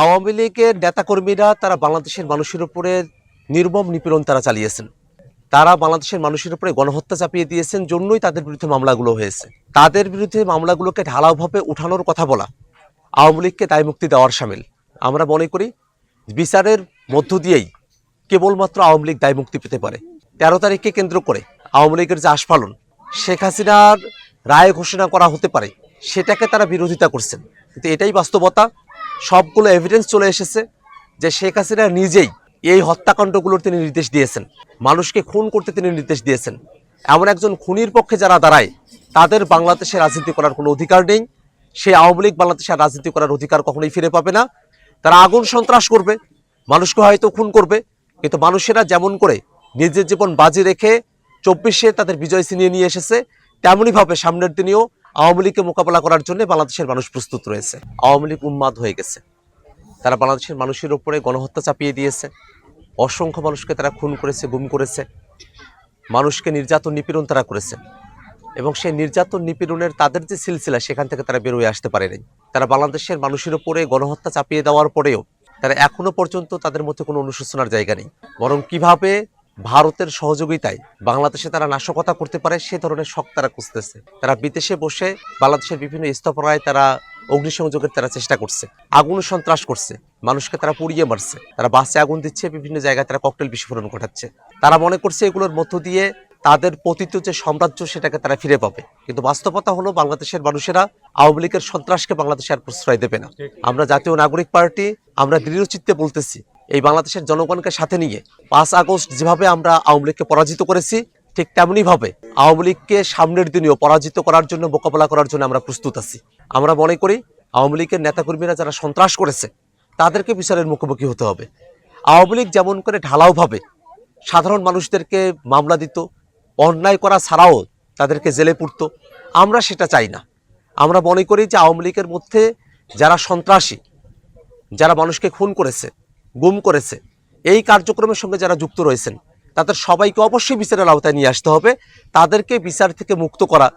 আওয়ামী লীগের নেতাকর্মীরা তারা বাংলাদেশের মানুষের উপরে নির্মম নিপীড়ন তারা চালিয়েছেন। তারা বাংলাদেশের মানুষের উপরে গণহত্যা চাপিয়ে দিয়েছেন, জন্যই তাদের বিরুদ্ধে মামলাগুলো হয়েছে। তাদের বিরুদ্ধে মামলাগুলোকে ঢালাওভাবে উঠানোর কথা বলা, আওয়ামী লীগকে দায় মুক্তি দেওয়ার সামিল। আমরা মনে করি, বিচারের মধ্য দিয়েই কেবলমাত্র আওয়ামী লীগ দায় মুক্তি পেতে পারে। তেরো তারিখকে কেন্দ্র করে আওয়ামী লীগের যে আস্ফালন, শেখ হাসিনার রায় ঘোষণা করা হতে পারে, সেটাকে তারা বিরোধিতা করছেন। কিন্তু এটাই বাস্তবতা সবগুলো এভিডেন্স চলে এসেছে যে শেখ হাসিনা নিজেই এই হত্যাকাণ্ডগুলোর তিনি নির্দেশ দিয়েছেন। মানুষকে খুন করতে তিনি নির্দেশ দিয়েছেন। এমন একজন খুনির পক্ষে যারা দাঁড়ায়, তাদের বাংলাদেশে রাজনীতি করার কোনো অধিকার নেই। সেই আওয়ামী লীগ বাংলাদেশে রাজনীতি করার অধিকার কখনোই ফিরে পাবে না। তারা আগুন সন্ত্রাস করবে, মানুষকে হয়তো খুন করবে, কিন্তু মানুষেরা যেমন করে নিজের জীবন বাজি রেখে চব্বিশে তাদের বিজয় ছিনিয়ে নিয়ে এসেছে তেমনইভাবে সামনের দিনেও আওয়ামী লীগকে মোকাবেলা করার জন্য বাংলাদেশের মানুষ প্রস্তুত রয়েছে। আওয়ামী লীগ উন্মাদ হয়ে গেছে। তারা বাংলাদেশের মানুষের উপরে গণহত্যা চাপিয়ে দিয়েছে। অসংখ্য মানুষকে তারা খুন করেছে, গুম করেছে। মানুষকে নির্যাতন নিপীড়ন তারা করেছে। এবং সেই নির্যাতন নিপীড়নের তাদের যে সিলসিলা, সেখান থেকে তারা বেরোয় আসতে পারেনি। তারা বাংলাদেশের মানুষের উপরে গণহত্যা চাপিয়ে দেওয়ার পরেও তারা এখনও পর্যন্ত তাদের মধ্যে কোনো অনুশোচনার জায়গা নেই। বরং কীভাবে ভারতের সহযোগিতায় বাংলাদেশে তারা নাশকতা করতে পারে, সে ধরনের শখ তারা খুঁজতেছে। তারা বিদেশে বসে বাংলাদেশের বিভিন্ন স্থপনায় তারা অগ্নিসংযোগের তারা চেষ্টা করছে, আগুন সন্ত্রাস করছে, মানুষকে তারা পুড়িয়ে মারছে, তারা বাসে আগুন দিচ্ছে, বিভিন্ন জায়গায় তারা ককটেল বিস্ফোরণ ঘটাচ্ছে। তারা মনে করছে এগুলোর মধ্য দিয়ে তাদের পতিত যে সাম্রাজ্য, সেটাকে তারা ফিরে পাবে। কিন্তু বাস্তবতা হলো বাংলাদেশের মানুষেরা আওয়ামী লীগের সন্ত্রাসকে বাংলাদেশে আর প্রশ্রয় দেবে না। আমরা জাতীয় নাগরিক পার্টি, আমরা দৃঢ়চিত্তে বলতেছি এই বাংলাদেশের জনগণকে সাথে নিয়ে পাঁচ আগস্ট যেভাবে আমরা আওয়ামী লীগকে পরাজিত করেছি, ঠিক তেমনি ভাবে আওয়ামী লীগকে সামনের দিনেও পরাজিত করার জন্য, মোকাবেলা করার জন্য আমরা প্রস্তুত আছি। আমরা মনে করি আওয়ামী লীগের নেতাকর্মীরা যারা সন্ত্রাস করেছে, তাদেরকে বিচারের মুখোমুখি হতে হবে। আওয়ামী লীগ যেমন করে ঢালাওভাবে সাধারণ মানুষদেরকে মামলা দিত, অন্যায় করা ছাড়াও তাদেরকে জেলে পুরত আমরা সেটা চাই না। আমরা মনে করি যে আওয়ামী লীগের মধ্যে যারা সন্ত্রাসী, যারা মানুষকে খুন করেছে গুম করেছে। এই কার্যক্রমের সঙ্গে যারা যুক্ত রয়েছেন, তাদের সবাইকে অবশ্যই বিচারের আওতায় নিয়ে আসতে হবে। তাদেরকে বিচার থেকে মুক্ত করা,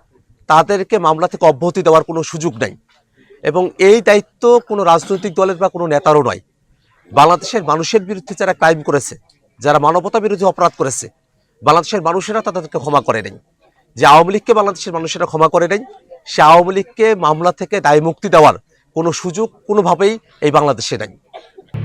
তাদেরকে মামলা থেকে অব্যাহতি দেওয়ার কোনো সুযোগ নাই। এবং এই দায়িত্ব কোনো রাজনৈতিক দলের বা কোনো নেতারও নয়। বাংলাদেশের মানুষের বিরুদ্ধে যারা ক্রাইম করেছে, যারা মানবতা বিরোধী অপরাধ করেছে, বাংলাদেশের মানুষেরা তাদেরকে ক্ষমা করে নেই। যে আওয়ামী লীগকে বাংলাদেশের মানুষেরা ক্ষমা করে নেই, সে আওয়ামী লীগকে মামলা থেকে দায় মুক্তি দেওয়ার কোনো সুযোগ কোনোভাবেই এই বাংলাদেশে নাই।